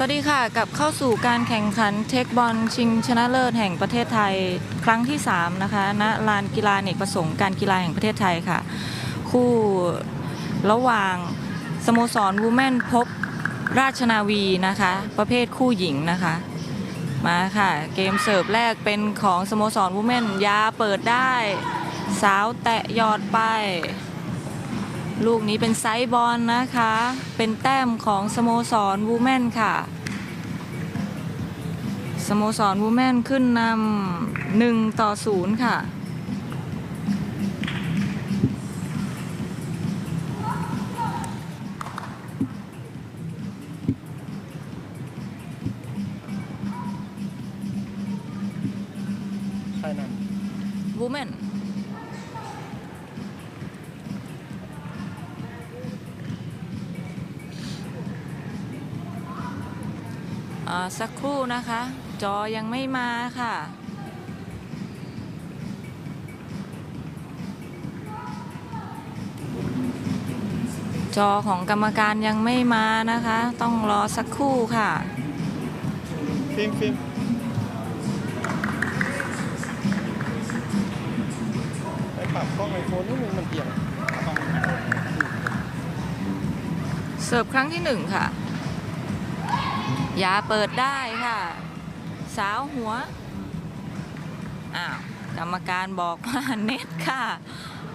สวัสดีค่ะกับเข้าสู่การแข่งขันเทคบอลชิงชนะเลิศแห่งประเทศไทยครั้งที่ 3 นะคะณลานกีฬาเนกประสงค์การกีฬาแห่งประเทศไทยค่ะ คู่ระหว่างสโมสรวูแมนพบราชนาวีนะคะ ประเภทคู่หญิงนะคะ มาค่ะ เกมเสิร์ฟแรกเป็นของสโมสรวูแมนยาเปิดได้ สาวแตะยอดไป ลูกนี้เป็นไซส์บอลนะคะ เป็นแต้มของสโมสรวูแมนค่ะ สโมสรวูแมนขึ้นนำหนึ่งต่อศูนย์ค่ะ สักครู่นะคะ จอยังไม่มาค่ะ จอของกรรมการยังไม่มานะคะ ต้องรอสักครู่ค่ะำฟิล์มฟิล์มไปปรับกล้องไอโฟนนิดนึงมันเอียงเสิร์ฟครั้งที่หนึ่งค่ะ ยาเปิดได้ค่ะ สาวหัว อ้าว กรรมการบอกว่าเน็ตค่ะ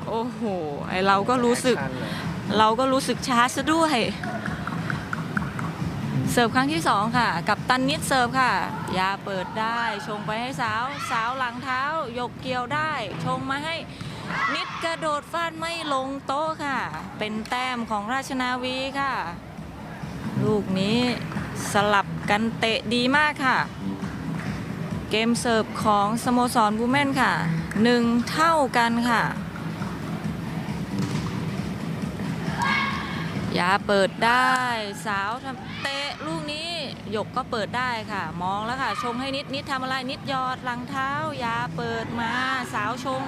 โอ้โห ไอเราก็รู้สึกชันเลยเราก็รู้สึกช้าซะด้วย เสิร์ฟครั้งที่สองค่ะ กับตันนิดเสิร์ฟค่ะ ยาเปิดได้ ชงไปให้สาว สาวหลังเท้า ยกเกี่ยวได้ ชงมาให้นิดกระโดดฟาดไม่ลงโต๊ะค่ะ เป็นแต้มของราชนาวีค่ะ ลูกนี้สลับ กันเตะดีมากค่ะ เกมเสิร์ฟของสโมสรบูแมนค่ะหนึ่งเท่ากันค่ะยาเปิดได้สาวทำเตะลูกนี้หยกก็เปิดได้ค่ะ มองแล้วค่ะ ชงให้นิดนิดทำอะไรนิดยอดหลังเท้ายาเปิดมาสาวชง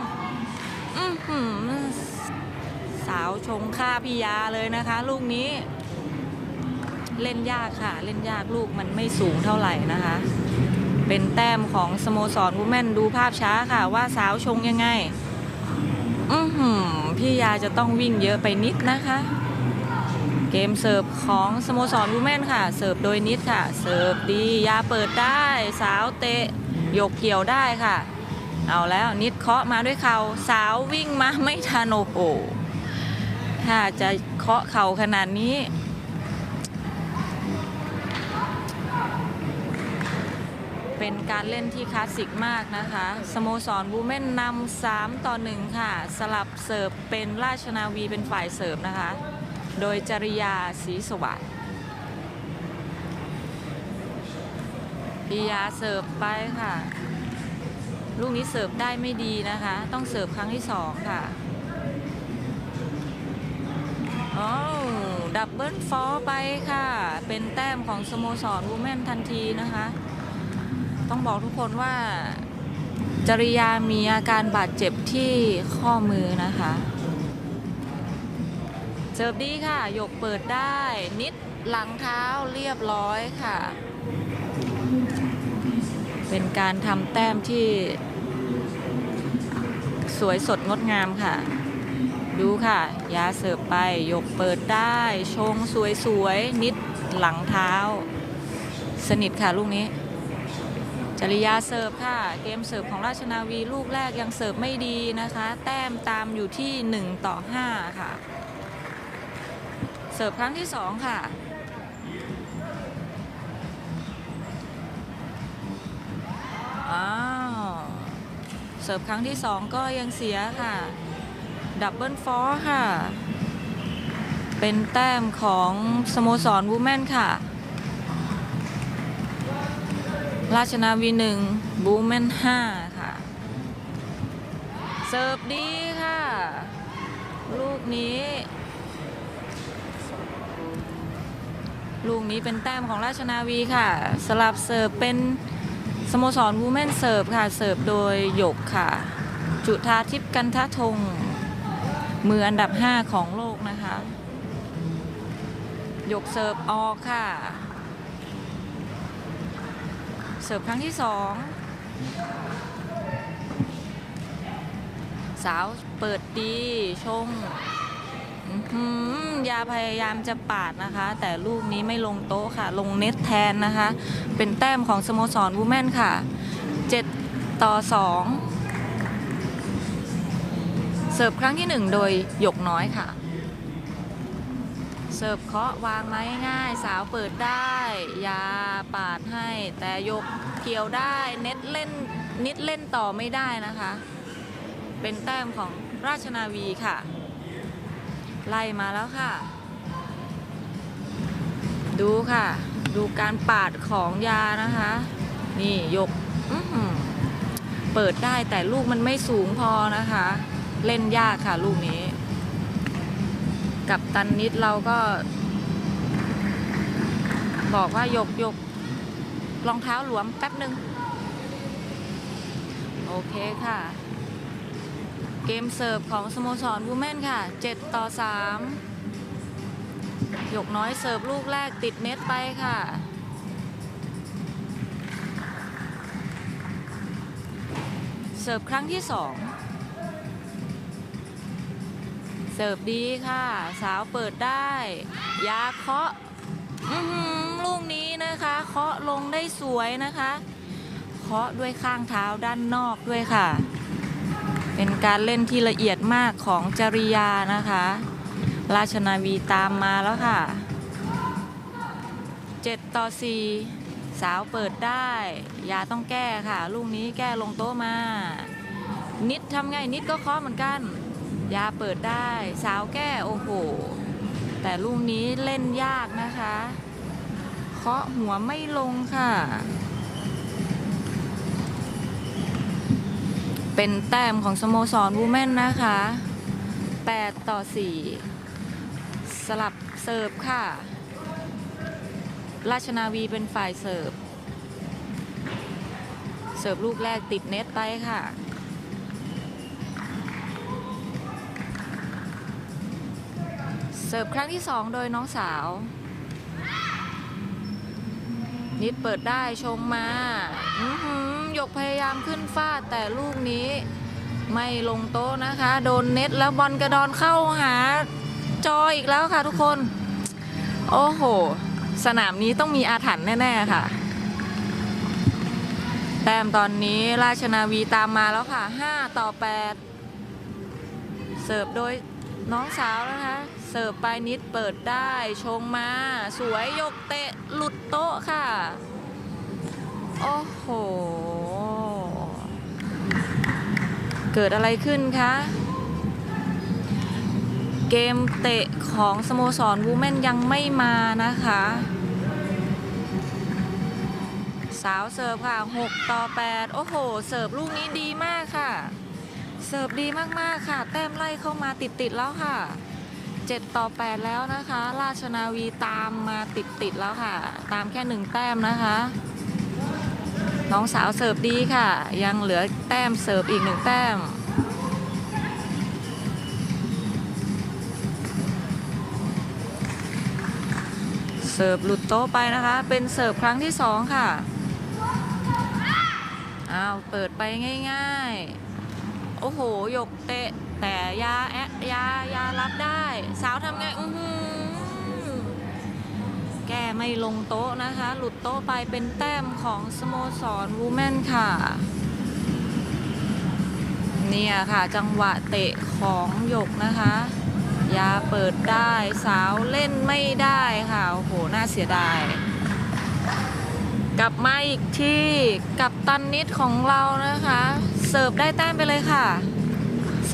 สาวชงค่าพี่ยาเลยนะคะ ลูกนี้ เล่นยากค่ะ เล่นยากลูกมันไม่สูงเท่าไหร่นะคะ เป็นแต้มของสโมสรวูแมนดูภาพช้าค่ะ ว่าสาวชงยังไง อือหือพี่ยาจะต้องวิ่งเยอะไปนิดนะคะ เกมเสิร์ฟของสโมสรวูแมนค่ะ เสิร์ฟโดยนิดค่ะ เสิร์ฟดียาเปิดได้สาวเตะยกเกี่ยวได้ค่ะ เอาแล้วนิดเคาะมาด้วยเข่าสาววิ่งมาไม่ทันโอ้โหถ้าจะเคาะเข่าขนาดนี้ เป็นการเล่นที่คลาสสิกมากนะคะ สโมสรวูแมนนำ3ต่อ1ค่ะ สลับเสิร์ฟเป็นราชนาวีเป็นฝ่ายเสิร์ฟนะคะ โดยจริยาศรีสวัสดิ์ปิยาเสิร์ฟไปค่ะ ลูกนี้เสิร์ฟได้ไม่ดีนะคะ ต้องเสิร์ฟครั้งที่สองค่ะอ้าวดับเบิลฟอร์ไปค่ะ เป็นแต้มของสโมสรวูแมนทันทีนะคะ ต้องบอกทุกคนว่าจริยามีอาการบาดเจ็บที่ข้อมือนะคะเสิร์ฟดีค่ะหยกเปิดได้นิดหลังเท้าเรียบร้อยค่ะ เป็นการทำแต้มที่ สวยสดงดงามค่ะ ดูค่ะ ยาเสิร์ฟไปหยกเปิดได้ ชงสวยๆ นิดหลังเท้า สนิทค่ะลูกนี้ ริยาเสิร์ฟค่ะ เกมเสิร์ฟของราชนาวีลูกแรกยังเสิร์ฟไม่ดีนะคะ แต้มตามอยู่ที่ 1 ต่อ 5 ค่ะ เสิร์ฟครั้งที่ 2 ค่ะ อ้าว เสิร์ฟครั้งที่ 2 ก็ยังเสียค่ะ ดับเบิลฟอร์ค่ะ เป็นแต้มของสโมสรวูแมนค่ะ ราชนาวีหนึ่งบูแมนห้าค่ะ เสิร์ฟดีค่ะ ลูกนี้ ลูกนี้เป็นแต้มของราชนาวีค่ะ สลับเสิร์ฟเป็นสโมสรวูแมนเสิร์ฟค่ะ เสิร์ฟโดยหยกค่ะ จุธาทิพย์กันทะทง มืออันดับ 5 ของโลกนะคะ หยกเสิร์ฟออกค่ะ เสิร์ฟครั้งที่สองสาวเปิดดีชงยาพยายามจะปาดนะคะ แต่ลูกนี้ไม่ลงโต๊ะค่ะ ลงเน็ตแทนนะคะ เป็นแต้มของสโมสรวูแมนค่ะ 7 ต่อ 2 เสิร์ฟครั้งที่ 1 โดยหยกน้อยค่ะ เสิร์ฟเคาะวางไม้ง่ายสาวเปิดได้ยาปาดให้ แต่ยกเกี่ยวได้เน็ตเล่นนิดเล่นต่อไม่ได้นะคะ เป็นแต้มของราชนาวีค่ะ ไล่มาแล้วค่ะ ดูค่ะ ดูการปาดของยานะคะ นี่ยกเปิดได้แต่ลูกมันไม่สูงพอนะคะ เล่นยากค่ะลูกนี้ กับตันนิดเราก็ บอกว่ายกยกรองเท้าหลวมแป๊บหนึ่งโอเคค่ะ เกมเสิร์ฟของสโมสรวูแมนค่ะ 7 ต่อ 3 หยกน้อยเสิร์ฟลูกแรกติดเน็ตไปค่ะเสิร์ฟครั้งที่2 เสิร์ฟดีค่ะ สาวเปิดได้ ยาเคาะลูกนี้นะคะเคาะลงได้สวยนะคะเคาะด้วยข้างเท้าด้านนอกด้วยค่ะ เป็นการเล่นที่ละเอียดมากของจริยานะคะ ราชนาวีตามมาแล้วค่ะ 7 ต่อ 4 สาวเปิดได้ ยาต้องแก้ค่ะ ลูกนี้แก้ลงโต๊ะมา นิดทำไงนิดก็เคาะเหมือนกัน ยาเปิดได้สาวแก้โอ้โห แต่ลูกนี้เล่นยากนะคะ เคาะหัวไม่ลงค่ะ เป็นแต้มของสโมสรวูแมนนะคะ 8 ต่อ 4 สลับเสิร์ฟค่ะ ราชนาวีเป็นฝ่ายเสิร์ฟ เสิร์ฟลูกแรกติดเน็ตไปค่ะ เสิร์ฟครั้งที่ 2 โดยน้องสาว นิดเปิดได้ชงมาหือยกพยายามขึ้นฟาดแต่ลูกนี้ไม่ลงโต๊ะนะคะ โดนเน็ตแล้วบอลกระดอนเข้าหาจออีกแล้วค่ะทุกคน โอ้โห สนามนี้ต้องมีอาถรรพ์แน่ ๆ ค่ะ แต้มตอนนี้ราชนาวีตามมาแล้วค่ะ 5 ต่อ 8 เสิร์ฟโดยน้องสาวนะคะ สิร์ฟไปนิดเปิดได้ชงมา สวยยกเตะหลุดโต๊ะค่ะ โอ้โห เกิดอะไรขึ้นคะ เกมเตะของสโมสรวูแมนยังไม่มานะคะ สาวเสิร์ฟค่ะ 6 ต่อ 8 โอ้โห เสิร์ฟลูกนี้ดีมากค่ะ เสิร์ฟดีมากๆค่ะ แต้มไล่เข้ามาติดๆแล้วค่ะ 7 ต่อ 8 แล้วนะคะ ราชนาวีตามมาติดๆแล้วค่ะ ตามแค่ 1 แต้มนะคะ น้องสาวเสิร์ฟดีค่ะ ยังเหลือแต้มเสิร์ฟอีก 1 แต้มเสิร์ฟหลุดโต๊ะไปนะคะ เป็นเสิร์ฟครั้งที่ 2 ค่ะ อ้าว เปิดไปง่าย ๆ โอ้โห ยกเตะ แต่ยาแอะยายารับได้ สาวทำไงอือหือแก้ไม่ลงโต๊ะนะคะ หลุดโต๊ะไปเป็นแต้มของสโมสรวูแมนค่ะ เนี่ยค่ะจังหวะเตะของหยกนะคะ ยาเปิดได้สาวเล่นไม่ได้ค่ะ โอ้โห น่าเสียดายกลับมาอีกที่กับตันนิดของเรานะคะ เสิร์ฟได้แต้มไปเลยค่ะ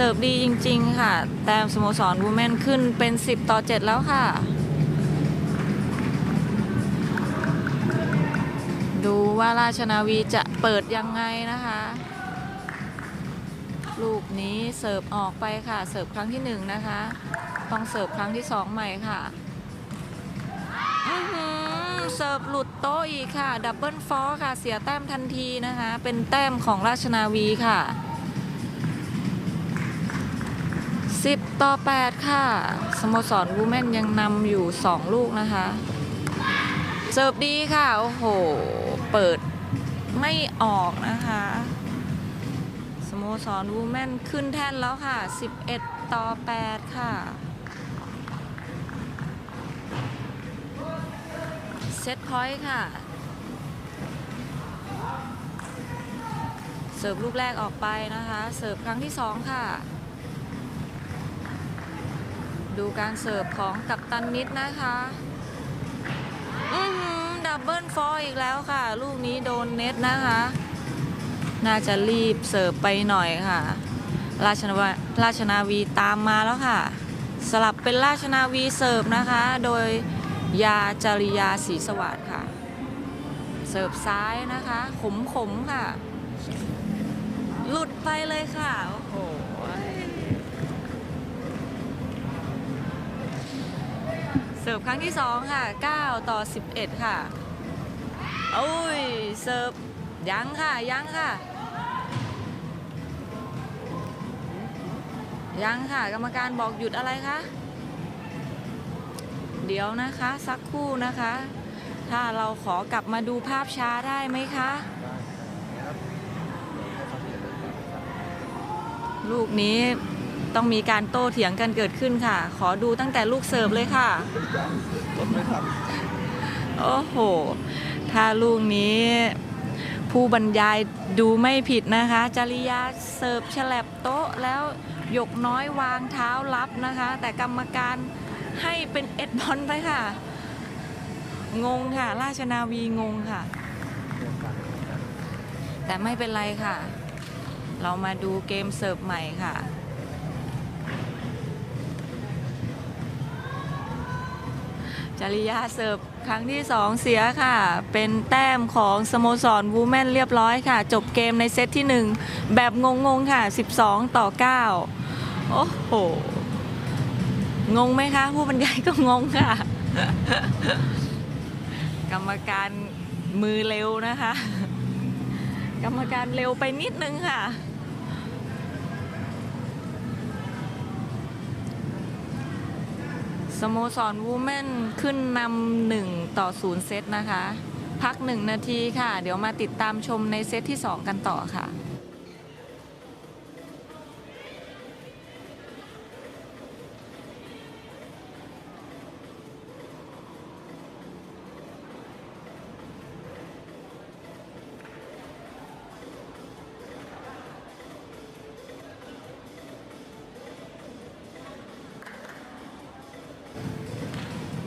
สิร์ฟดีจริง ๆ ค่ะ แต้มสโมสรวูแมนขึ้นเป็น 10 ต่อ 7 แล้วค่ะ ดูว่าราชนาวีจะเปิดยังไงนะคะ ลูกนี้เสิร์ฟออกไปค่ะ เสิร์ฟครั้งที่หนึ่งนะคะ ต้องเสิร์ฟครั้งที่สองใหม่ค่ะเสิร์ฟหลุดโต๊ะอีกค่ะ ดับเบิลฟอร์ค่ะ เสียแต้มทันทีนะคะ เป็นแต้มของราชนาวีค่ะ 10 ต่อ 8 ค่ะ สโมสรวูแมนยังนำอยู่ 2 ลูกนะคะ เสิร์ฟดีค่ะ โอ้โห เปิดไม่ออกนะคะ สโมสรวูแมนขึ้นแท่นแล้วค่ะ 11 ต่อ 8 ค่ะ เซตพอยต์ค่ะ เสิร์ฟลูกแรกออกไปนะคะ เสิร์ฟครั้งที่ 2 ค่ะ ดูการเสิร์ฟของกัปตันนิดนะคะ อือหือดับเบิลฟอร์อีกแล้วค่ะ ลูกนี้โดนเน็ตนะคะ น่าจะรีบเสิร์ฟไปหน่อยค่ะ ราชนาวีราชนาวีตามมาแล้วค่ะ สลับเป็นราชนาวีเสิร์ฟนะคะ โดยยาจริยาศรีสวัสดิ์ค่ะ เสิร์ฟซ้ายนะคะ ขมขมค่ะ หลุดไปเลยค่ะ โอ้โห เสิร์ฟครั้งที่ 2 ค่ะ 9 ต่อ 11 ค่ะ โอ้ย เสิร์ฟ ยังค่ะ ยังค่ะ ยังค่ะ กรรมการบอกหยุดอะไรคะ เดี๋ยวนะคะ สักครู่นะคะ ถ้าเราขอกลับมาดูภาพช้าได้ไหมคะ ลูกนี้ ต้องมีการโต้เถียงกันเกิดขึ้นค่ะ ขอดูตั้งแต่ลูกเสิร์ฟเลยค่ะโอ้โห ถ้าลูกนี้ผู้บรรยายดูไม่ผิดนะคะ จริยาเสิร์ฟฉลับโต๊ะแล้วยกน้อยวางเท้ารับนะคะ แต่กรรมการให้เป็นเอ็ดบอลไปค่ะ งงค่ะ ราชนาวีงงค่ะ แต่ไม่เป็นไรค่ะ เรามาดูเกมเสิร์ฟใหม่ค่ะ จริยาเสิร์ฟครั้งที่ 2 เสียค่ะ เป็นแต้มของสโมสรวูแมนเรียบร้อยค่ะ จบเกมในเซตที่ 1 แบบงงๆค่ะ 12 ต่อ 9 โอ้โห งงไหมคะ ผู้บรรยายก็งงค่ะ กรรมการมือเร็วนะคะ กรรมการเร็วไปนิดนึงค่ะ สโมสรวูแมนขึ้นนำหนึ่งต่อศูนย์เซตนะคะ พักหนึ่งนาทีค่ะ เดี๋ยวมาติดตามชมในเซตที่ 2 กันต่อค่ะ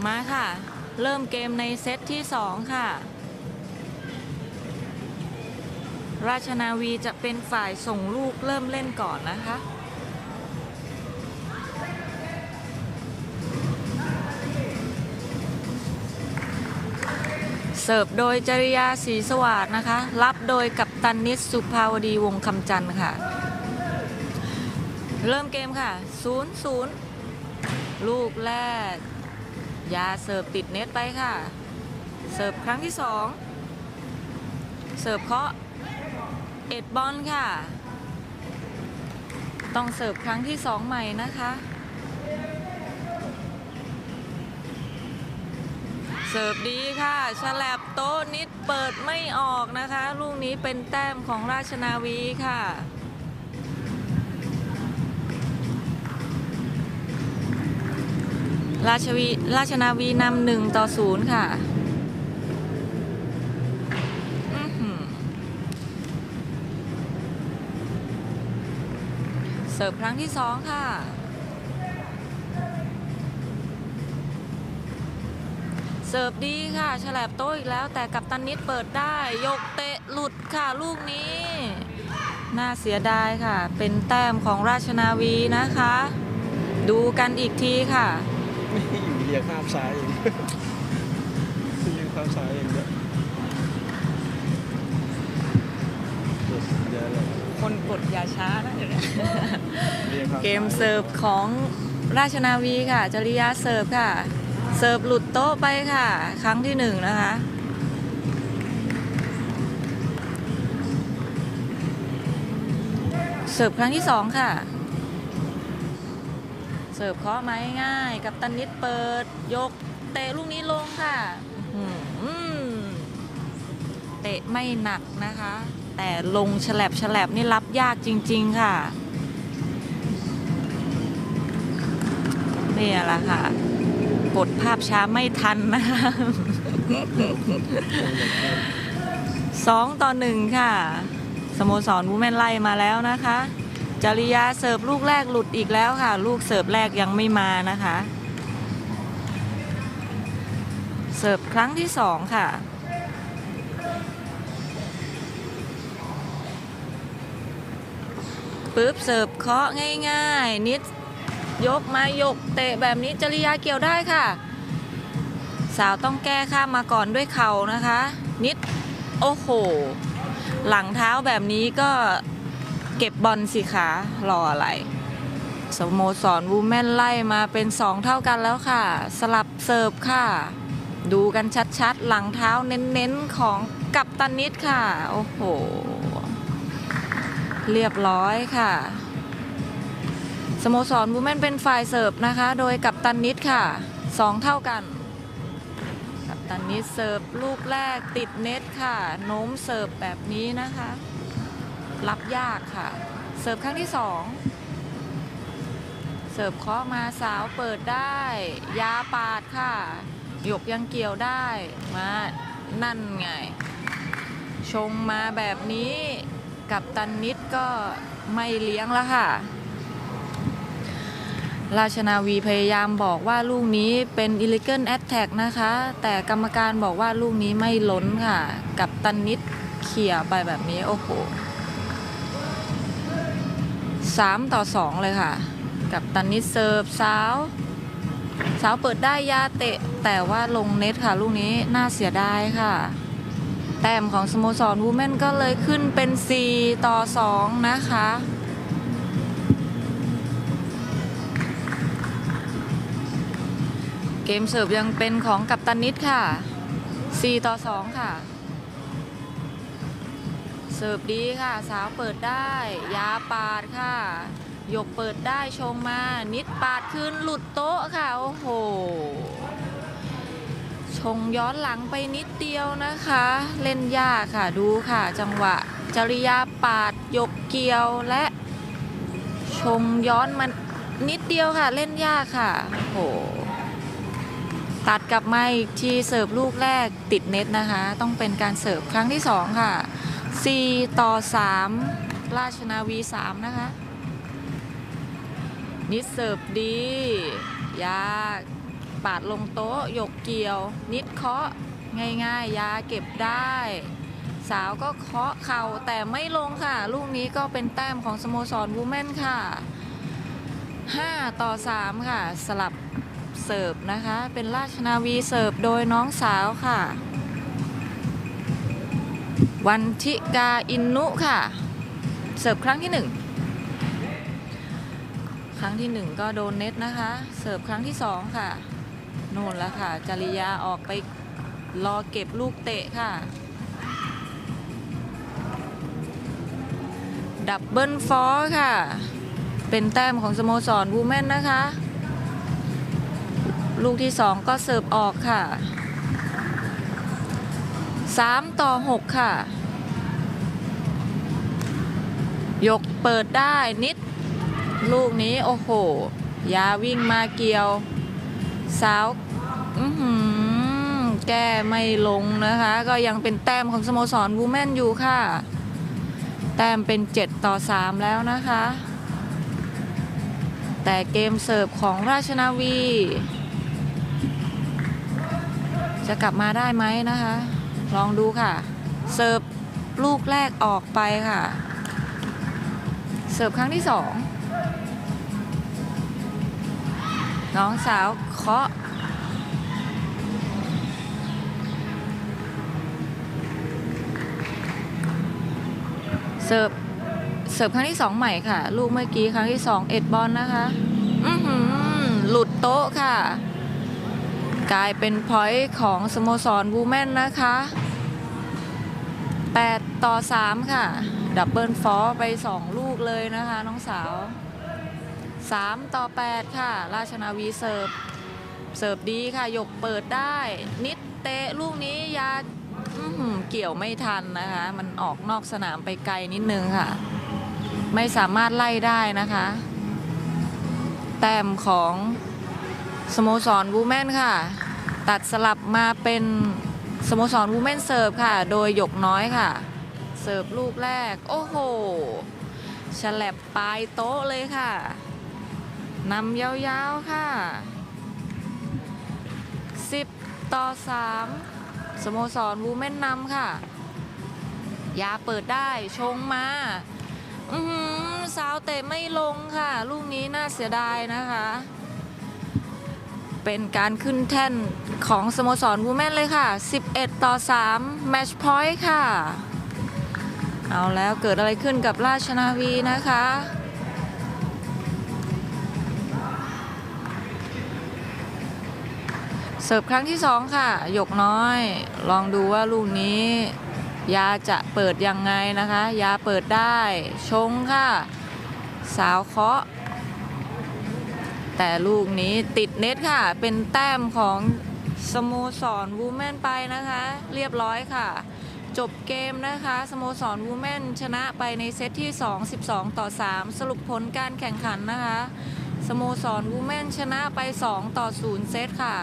มาค่ะ เริ่มเกมในเซตที่ 2 ค่ะ ราชนาวีจะเป็นฝ่ายส่งลูกเริ่มเล่นก่อนนะคะเสิร์ฟโดยจริยาศรีสวัสดนะคะ รับโดยกัปตันนิสสุภาวดีวงคำจันทร์ค่ะ เริ่มเกมค่ะ 0-0 ลูกแรก ยาเสิร์ฟติดเน็ตไปค่ะ เสิร์ฟครั้งที่สองเสิร์ฟเคาะเอ็ดบอลค่ะ ต้องเสิร์ฟครั้งที่สองใหม่นะคะ เสิร์ฟดีค่ะฉลับโต๊ะนิดเปิดไม่ออกนะคะ ลูกนี้เป็นแต้มของราชนาวีค่ะ ราชวีราชนาวีนำหนึ่งต่อศูนย์ค่ะเสิร์ฟครั้งที่สองค่ะ เสิร์ฟดีค่ะ ฉลบโต๊ะอีกแล้วแต่กับตันนิดเปิดได้ ยกเตะหลุดค่ะลูกนี้ น่าเสียดายค่ะ เป็นแต้มของราชนาวีนะคะ ดูกันอีกทีค่ะ นี่อยู่เรียงข้ามซ้ายเองเรียงข้ามซ้ายเองเนี่ยเดี๋ยวเลยคนกดอย่าช้านะเดี๋ยวนี้เรียงข้ามซ้ายเกมเสิร์ฟของราชนาวีค่ะ จริยาเสิร์ฟค่ะเสิร์ฟหลุดโต๊ะไปค่ะ ครั้งที่หนึ่งนะคะเสิร์ฟครั้งที่สองค่ะ เสิร์ฟเคาะไม้ง่าย กับตันนิดเปิด ยกเตะลูกนี้ลงค่ะอื้อหือเตะไม่หนักนะคะ แต่ลงฉลับฉลับนี่รับยากจริง ๆ ค่ะนี่แหละค่ะ กดภาพช้าไม่ทันนะคะสองต่อหนึ่งค่ะ สโมสรวูแมนไล่มาแล้วนะคะ จริยาเสิร์ฟลูกแรกหลุดอีกแล้วค่ะ ลูกเสิร์ฟแรกยังไม่มานะคะ เสิร์ฟครั้งที่สองค่ะปึ๊บเสิร์ฟเคาะง่ายๆ นิดยกมายกเตะแบบนี้จริยาเกี่ยวได้ค่ะ สาวต้องแก้ข้ามมาก่อนด้วยเข่านะคะ นิด โอ้โห หลังเท้าแบบนี้ก็ เก็บบอลสิคะรออะไร สโมสรวูแมนไล่มาเป็น2เท่ากันแล้วค่ะ สลับเสิร์ฟค่ะ ดูกันชัดๆ หลังเท้าเน้นๆ ของกัปตันนิดค่ะ โอ้โห เรียบร้อยค่ะ สโมสรวูแมนเป็นฝ่ายเสิร์ฟนะคะ โดยกัปตันนิดค่ะ2เท่ากันกัปตันนิดเสิร์ฟลูกแรกติดเน็ตค่ะ โน้มเสิร์ฟแบบนี้นะคะ รับยากค่ะ เสิร์ฟครั้งที่สองเสิร์ฟเคาะมาสาวเปิดได้ ยาปาดค่ะ หยกยังเกี่ยวได้มานั่นไง ชงมาแบบนี้กับตันนิดก็ไม่เลี้ยงแล้วค่ะ ราชนาวีพยายามบอกว่าลูกนี้เป็น illegal attack นะคะ แต่กรรมการบอกว่าลูกนี้ไม่ล้นค่ะ กับตันนิดเขี่ยไปแบบนี้ โอ้โห สามต่อสองเลยค่ะ กับตันนิดเสิร์ฟสาวสาวเปิดได้ยาเตะ แต่ว่าลงเน็ตค่ะ ลูกนี้น่าเสียดายค่ะ แต้มของสโมสรวูแมนก็เลยขึ้นเป็น 4 ต่อ 2 นะคะเกมเสิร์ฟยังเป็นของกัปตันนิดค่ะ 4 ต่อ 2 ค่ะ เสิร์ฟดีค่ะ สาวเปิดได้ ยาปาดค่ะหยกเปิดได้ชงมา นิดปาดคืนหลุดโต๊ะค่ะ โอ้โห ชงย้อนหลังไปนิดเดียวนะคะ เล่นยากค่ะดูค่ะ จังหวะ จริยาปาดยกเกี่ยวและ ชงย้อนมันนิดเดียวค่ะ เล่นยากค่ะ โอ้โห ตัดกลับมาอีกทีเสิร์ฟลูกแรกติดเน็ตนะคะ ต้องเป็นการเสิร์ฟครั้งที่2ค่ะ 4 ต่อ 3 ราชนาวี 3 นะคะ นิดเสิร์ฟดี ยาปาดลงโต๊ะหยกเกี่ยว นิดเคาะง่ายๆ ยาเก็บได้ สาวก็เคาะเข่าแต่ไม่ลงค่ะ ลูกนี้ก็เป็นแต้มของสโมสรวูแมนค่ะ 5 ต่อ 3 ค่ะ สลับเสิร์ฟนะคะ เป็นราชนาวีเสิร์ฟโดยน้องสาวค่ะ วันทิกาอินนุค่ะ เสิร์ฟครั้งที่1ครั้งที่1ก็โดนเน็ตนะคะ เสิร์ฟครั้งที่2ค่ะ โน่นล้วค่ะ จริยาออกไปรอเก็บลูกเตะค่ะ ดับเบิลฟอร์ค่ะ เป็นแต้มของสโมสรวูแมนนะคะ ลูกที่2ก็เสิร์ฟออกค่ะ 3 ต่อ 6 ค่ะ ยกเปิดได้นิด ลูกนี้โอ้โห ยาวิ่งมาเกี่ยว สาวแก้ไม่ลงนะคะ ก็ยังเป็นแต้มของสโมสรวูแมนอยู่ค่ะ แต้มเป็น 7 ต่อ 3 แล้วนะคะ แต่เกมเสิร์ฟของราชนาวี จะกลับมาได้ไหมนะคะ ลองดูค่ะ เสิร์ฟลูกแรกออกไปค่ะ เสิร์ฟครั้งที่สองน้องสาวเคาะเสิร์ฟเสิร์ฟครั้งที่สองใหม่ค่ะ ลูกเมื่อกี้ครั้งที่สองเอ็ดบอลนะคะอือหือหลุดโต๊ะค่ะ กลายเป็นพอยต์ของสโมสรวูแมนนะคะ 8 ต่อ 3 ค่ะ ดับเบิลฟอไป 2 ลูกเลยนะคะ น้องสาว 3 ต่อ 8 ค่ะ ราชนาวีเสิร์ฟ เสิร์ฟดีค่ะหยกเปิดได้ นิดเตะลูกนี้ยาเกี่ยวไม่ทันนะคะ มันออกนอกสนามไปไกลนิดนึงค่ะ ไม่สามารถไล่ได้นะคะ แต้มของสโมสรวูแมนค่ะ ตัดสลับมาเป็น สโมสรวูแมนเสิร์ฟค่ะ โดยหยกน้อยค่ะ เสิร์ฟลูกแรก โอ้โหฉลับปลายโต๊ะเลยค่ะนำยาวๆค่ะ 10 ต่อ 3 สโมสรวูแมนนำค่ะ ยาเปิดได้ชงมาอือหือสาวเตะไม่ลงค่ะ ลูกนี้น่าเสียดายนะคะ เป็นการขึ้นแท่นของสโมสรวูแมนเลยค่ะ 11 ต่อ 3 แมชพอยต์ค่ะ เอาแล้วเกิดอะไรขึ้นกับราชนาวีนะคะเสิร์ฟครั้งที่ 2 ค่ะ หยกน้อย ลองดูว่าลูกนี้ ยาจะเปิดยังไงนะคะ ยาเปิดได้ ชงค่ะ สาวเคาะ แต่ลูกนี้ติดเน็ตค่ะ เป็นแต้มของสโมสรวูแมนไปนะคะ เรียบร้อยค่ะ จบเกมนะคะสโมสรวูแมนชนะไปในเซตที่ 2 12 ต่อ 3 สรุปผลการแข่งขันนะคะ สโมสรวูแมนชนะไป 2 ต่อ 0 เซตค่ะ